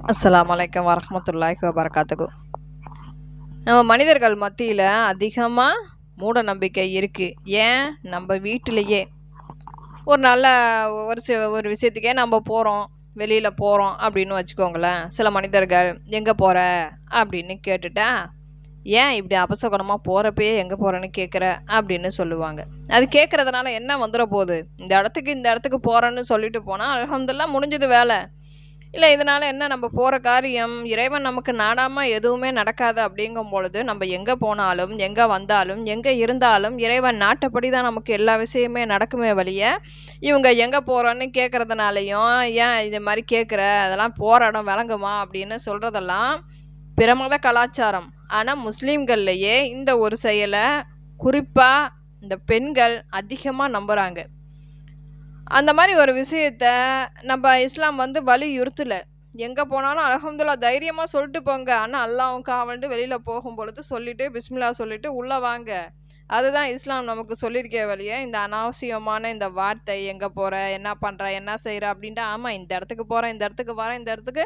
அஸ்ஸலாமு வலைக்கம் வரஹ்மத்துல்லாஹி வபரகாத்துகு நம்ம மனிதர்கள் மத்தியில் அதிகமாக மூட நம்பிக்கை இருக்குது ஏன்? நம்ம வீட்டிலையே. ஒரு நல்ல ஒரு சி ஒரு விஷயத்துக்கே நம்ம போகிறோம் வெளியில் போகிறோம் அப்படின்னு வச்சுக்கோங்களேன். சில மனிதர்கள் எங்கே போகிற அப்படின்னு கேட்டுட்டா ஏன் இப்படி அபசகுணமாக போகிறப்பயே எங்கே போகிறேன்னு கேட்குற அப்படின்னு சொல்லுவாங்க. அது கேட்குறதுனால என்ன வந்துட போகுது? இந்த இடத்துக்கு இந்த இடத்துக்கு போகிறேன்னு சொல்லிட்டு போனால் அல்ஹம்துலில்லாஹ் முடிஞ்சது வேலை. இல்லை இதனால் என்ன நம்ம போகிற காரியம்? இறைவன் நமக்கு நாடாமல் எதுவுமே நடக்காது அப்படிங்கும் பொழுது நம்ம எங்கே போனாலும் எங்கே வந்தாலும் எங்கே இருந்தாலும் இறைவன் நாட்டப்படி தான் நமக்கு எல்லா விஷயமே நடக்குமே வழிய இவங்க எங்கே போகிறோன்னு கேட்குறதுனாலையும் ஏன் இது மாதிரி கேட்குற அதெல்லாம் போகிற இடம் விளங்குமா? அப்படின்னு சொல்கிறதெல்லாம் பிரமத கலாச்சாரம். ஆனால் முஸ்லீம்கள்லையே இந்த ஒரு செயலை குறிப்பாக இந்த பெண்கள் அதிகமாக நம்புகிறாங்க அந்த மாதிரி ஒரு விஷயத்த நம்ம இஸ்லாம் வந்து வலியுறுத்தலை எங்கே போனாலும் அலகம்துல்லா தைரியமாக சொல்லிட்டு போங்க. ஆனால் அல்லாவும் காவல்ட்டு வெளியில் போகும் பொழுது சொல்லிட்டு பிஸ்மில்லா சொல்லிட்டு உள்ளே வாங்க. அதுதான் இஸ்லாம் நமக்கு சொல்லியிருக்கே வழிய இந்த அனாவசியமான இந்த வார்த்தை எங்கே போகிற என்ன பண்ணுற என்ன செய்கிற அப்படின்ட்டு ஆமாம் இந்த இடத்துக்கு போகிறேன் இந்த இடத்துக்கு வரேன் இந்த இடத்துக்கு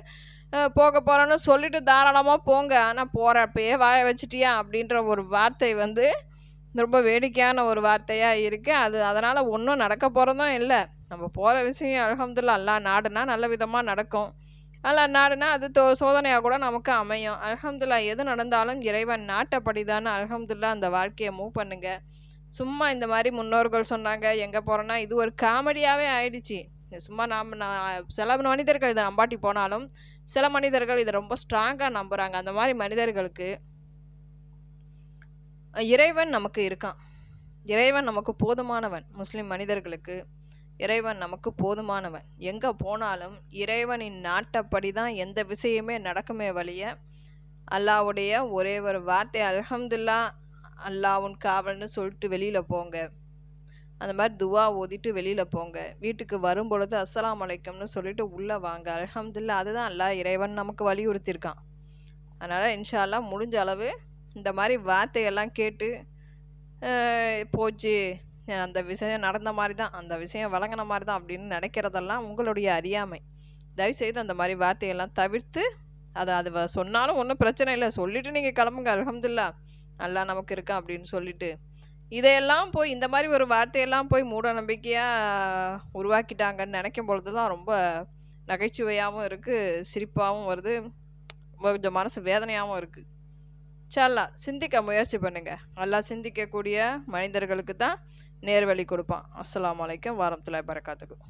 போக போகிறேன்னு சொல்லிட்டு தாராளமாக போங்க. ஆனால் போகிறப்பயே வாய வச்சிட்டியா அப்படின்ற ஒரு வார்த்தை வந்து ரொம்ப வேடிக்கையான ஒரு வார்த்தையாக இருக்குது அது அதனால் ஒன்றும் நடக்க போகிறதும் இல்லை. நம்ம போகிற விஷயம் அலகம்துல்லா அல்லா நாடுனா நல்ல விதமாக நடக்கும். அல்லா நாடுனா அது தோ சோதனையாக கூட நமக்கு அமையும். அலகம்துல்லா எது நடந்தாலும் இறைவன் நாட்டப்படிதான் அலகம்துல்லா அந்த வாழ்க்கையை மூவ் பண்ணுங்க. சும்மா இந்த மாதிரி முன்னோர்கள் சொன்னாங்க எங்கே போகிறோன்னா இது ஒரு காமெடியாகவே ஆயிடுச்சு. சும்மா நாம் நான் சில மனிதர்கள் இதை நம்பாட்டி போனாலும் சில மனிதர்கள் இதை ரொம்ப ஸ்ட்ராங்காக நம்புகிறாங்க அந்த மாதிரி மனிதர்களுக்கு இறைவன் நமக்கு இருக்கான். இறைவன் நமக்கு போதுமானவன். முஸ்லிம் மனிதர்களுக்கு இறைவன் நமக்கு போதுமானவன். எங்கே போனாலும் இறைவனின் நாட்டப்படி தான் எந்த விஷயமே நடக்குமே வழிய அல்லாஹ்வுடைய ஒரே ஒரு வார்த்தை அல்ஹம்துல்லா அல்லாஹ்வுன் காவல்னு சொல்லிட்டு வெளியில் போங்க. அந்த மாதிரி துவா ஓதிட்டு வெளியில் போங்க. வீட்டுக்கு வரும் பொழுது அஸ்லாம் அலைக்கம்னு சொல்லிட்டு உள்ளே வாங்க. அல்ஹம்துல்லா அதுதான் அல்லாஹ் இறைவன் நமக்கு வலியுறுத்தியிருக்கான். அதனால் இன்ஷால்லா முடிஞ்ச அளவு இந்த மாதிரி வார்த்தையெல்லாம் கேட்டு போச்சு. அந்த விஷயம் நடந்த மாதிரி தான் அந்த விஷயம் வழங்கின மாதிரி தான் அப்படின்னு நினைக்கிறதெல்லாம் உங்களுடைய அறியாமை. தயவுசெய்து அந்த மாதிரி வார்த்தையெல்லாம் தவிர்த்து அதை அது வ- சொன்னாலும் ஒன்றும் பிரச்சனை இல்லை. சொல்லிட்டு நீங்கள் கிளம்புங்க அலமதுல்லா நல்லா நமக்கு இருக்கா அப்படின்னு சொல்லிட்டு. இதையெல்லாம் போய் இந்த மாதிரி ஒரு வார்த்தையெல்லாம் போய் மூட நம்பிக்கையாக உருவாக்கிட்டாங்கன்னு நினைக்கும் பொழுது தான் ரொம்ப நகைச்சுவையாகவும் இருக்குது சிரிப்பாகவும் வருது கொஞ்சம் மனசு வேதனையாகவும் இருக்குது சல்லா சிந்திக்க முயற்சி பண்ணுங்க. நல்லா சிந்திக்கக்கூடிய மனிதர்களுக்கு தான் நேர்வழி கொடுப்பான். அஸ்லாம் அலைக்கும் வாரத்தில் பறக்காத்துக்கும்